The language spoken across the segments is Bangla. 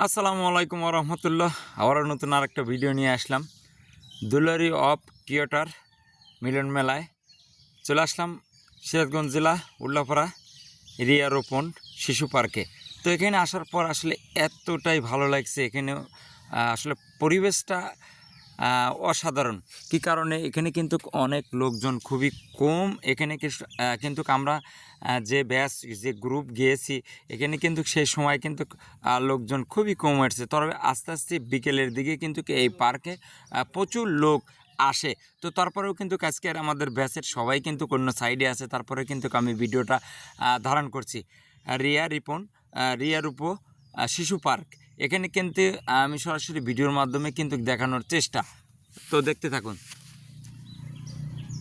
আসসালামু আলাইকুম রহমতুল্লাহ। আবারও নতুন আর একটা ভিডিও নিয়ে আসলাম। দুলারি অফ কিয়টার মিলন মেলায়। চলে আসলাম সিরাজগঞ্জ জেলা, উল্লাপাড়া, রিয়া রোপণ শিশু পার্কে। তো এখানে আসার পর আসলে এতটাই ভালো লাগছে। এখানে আসলে পরিবেশটা অসাধারণ। কি কারণে? এখানে কিন্তু অনেক লোকজন খুবই কম। এখানে কিন্তু আমরা যে ব্যাস, যে গ্রুপ গিয়েছি, এখানে কিন্তু সেই সময় কিন্তু লোকজন খুবই কম হয়েছে তবে আস্তে আস্তে বিকেলের দিকে কিন্তু এই পার্কে প্রচুর লোক আসে। তো তারপরেও কিন্তু আজকের আমাদের ব্যাচের সবাই কিন্তু অন্য সাইডে আছে। তারপরে কিন্তু আমি ভিডিওটা ধারণ করছি। রিয়া রিপন রিয়া রূপো শিশু পার্ক। এখানে কিন্তু আমি সরাসরি ভিডিওর মাধ্যমে কিন্তু দেখানোর চেষ্টা। তো দেখতে থাকুন।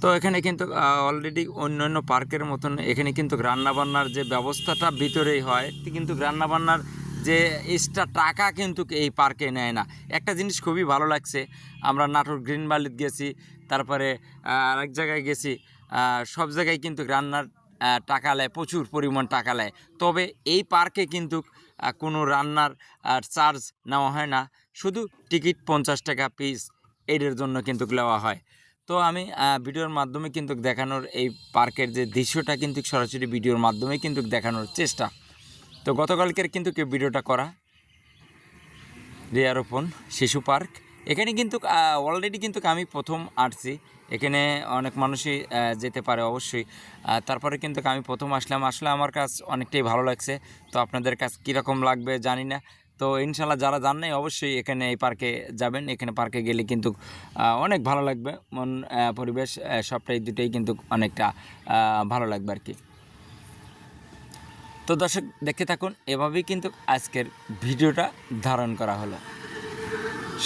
তো এখানে কিন্তু অলরেডি অন্য অন্য পার্কের মতন এখানে কিন্তু রান্নাবান্নার যে ব্যবস্থাটা ভিতরেই হয়, কিন্তু রান্নাবান্নার যে এক্সট্রা টাকা কিন্তু এই পার্কে নেয় না। একটা জিনিস খুবই ভালো লাগছে, আমরা নাটোর গ্রিন ভ্যালিতে গেছি, তারপরে আরেক জায়গায় গেছি সব জায়গায় কিন্তু রান্নার টাকা নেয় প্রচুর পরিমাণ টাকা নেয় তবে এই পার্কে কিন্তু কোনো রান্নার চার্জ নেওয়া হয় না। শুধু টিকিট পঞ্চাশ টাকা পিস এর জন্য কিন্তু নেওয়া হয়। তো আমি ভিডিওর মাধ্যমে কিন্তু দেখানোর এই পার্কের যে দৃশ্যটা কিন্তু সরাসরি ভিডিওর মাধ্যমে কিন্তু দেখানোর চেষ্টা। তো গতকালকের কিন্তু কেউ ভিডিওটা করা। রিয়ারোপণ শিশু পার্ক। এখানে কিন্তু অলরেডি কিন্তু আমি প্রথম আসছি। এখানে অনেক মানুষই যেতে পারে অবশ্যই। তারপরে কিন্তু আমি প্রথম আসলাম। আসলে আমার কাজ অনেকটাই ভালো লাগছে। তো আপনাদের কাজ কীরকম লাগবে জানি না। তো ইনশাল্লাহ যারা জান নাই, অবশ্যই এখানে এই পার্কে যাবেন। এখানে পার্কে গেলে কিন্তু অনেক ভালো লাগবে। মন পরিবেশ সবটাই দুটোই কিন্তু অনেকটা ভালো লাগবে আর কি তো দর্শক, দেখতে থাকুন। এভাবেই কিন্তু আজকের ভিডিওটা ধারণ করা হলো।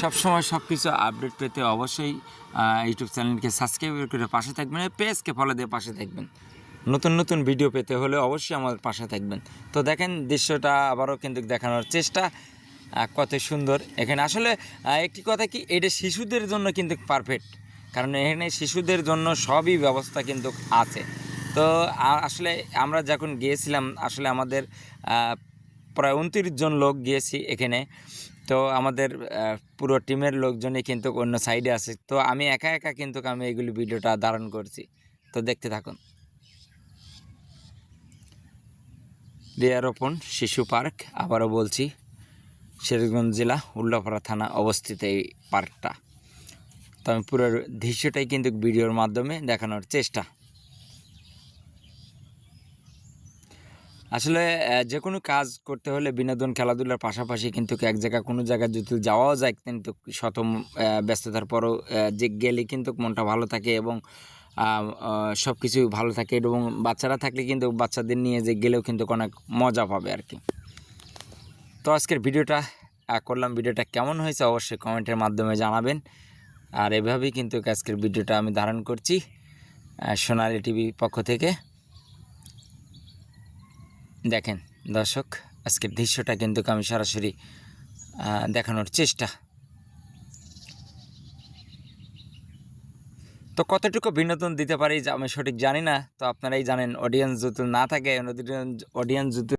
সবসময় সব কিছু আপডেট পেতে অবশ্যই ইউটিউব চ্যানেলকে সাবস্ক্রাইব করে পাশে থাকবেন পেজকে ফলো দিয়ে পাশে থাকবেন। নতুন নতুন ভিডিও পেতে হলে অবশ্যই আমাদের পাশে থাকবেন। তো দেখেন, দৃশ্যটা আবারও কিন্তু দেখানোর চেষ্টা কত সুন্দর। এখানে আসলে একটি কথা কি, এটা শিশুদের জন্য কিন্তু পারফেক্ট কারণ এখানে শিশুদের জন্য সবই ব্যবস্থা কিন্তু আছে। তো আসলে আমরা যখন গিয়েছিলাম, আসলে আমাদের প্রায় উনত্রিশ জন লোক গিয়েছি এখানে। তো আমাদের পুরো টিমের লোকজনই কিন্তু অন্য সাইডে আছে। তো আমি একা একা কিন্তু আমি এইগুলি ভিডিওটা ধারণ করছি। তো দেখতে থাকুন। রিয়ারোপণ শিশু পার্ক, আবারও বলছি শেরগঞ্জ জেলা, উল্লাপাড়া থানা অবস্থিত এই পার্কটা। তো আমি পুরো দৃশ্যটাই কিন্তু ভিডিওর মাধ্যমে দেখানোর চেষ্টা আসলে যে কোনো কাজ করতে হলে বিনোদন, খেলাধুলার পাশাপাশি কিন্তু এক জায়গা কোনো জায়গায় যদি যাওয়াও যায় কিন্তু শত ব্যস্ততার পরও যে গেলে কিন্তু মনটা ভালো থাকে এবং সব কিছু ভালো থাকে এবং বাচ্চারা থাকলে কিন্তু বাচ্চাদের নিয়ে যে গেলেও কিন্তু অনেক মজা পাবে আর কি। তো আজকের ভিডিওটা করলাম। ভিডিওটা কেমন হয়েছে অবশ্যই কমেন্টের মাধ্যমে জানাবেন। আর এভাবেই কিন্তু আজকের ভিডিওটা আমি ধারণ করছি সোনালী টিভি পক্ষ থেকে। দেখেন, দর্শক, আজকের দৃশ্যটা কিন্তু আমি সরাসরি দেখানোর চেষ্টা। তো কতটুকু বিনোদন দিতে পারি আমি সঠিক জানি না, তো আপনারাই জানেন অডিয়েন্স যদি না থাকে অডিয়েন্স যদি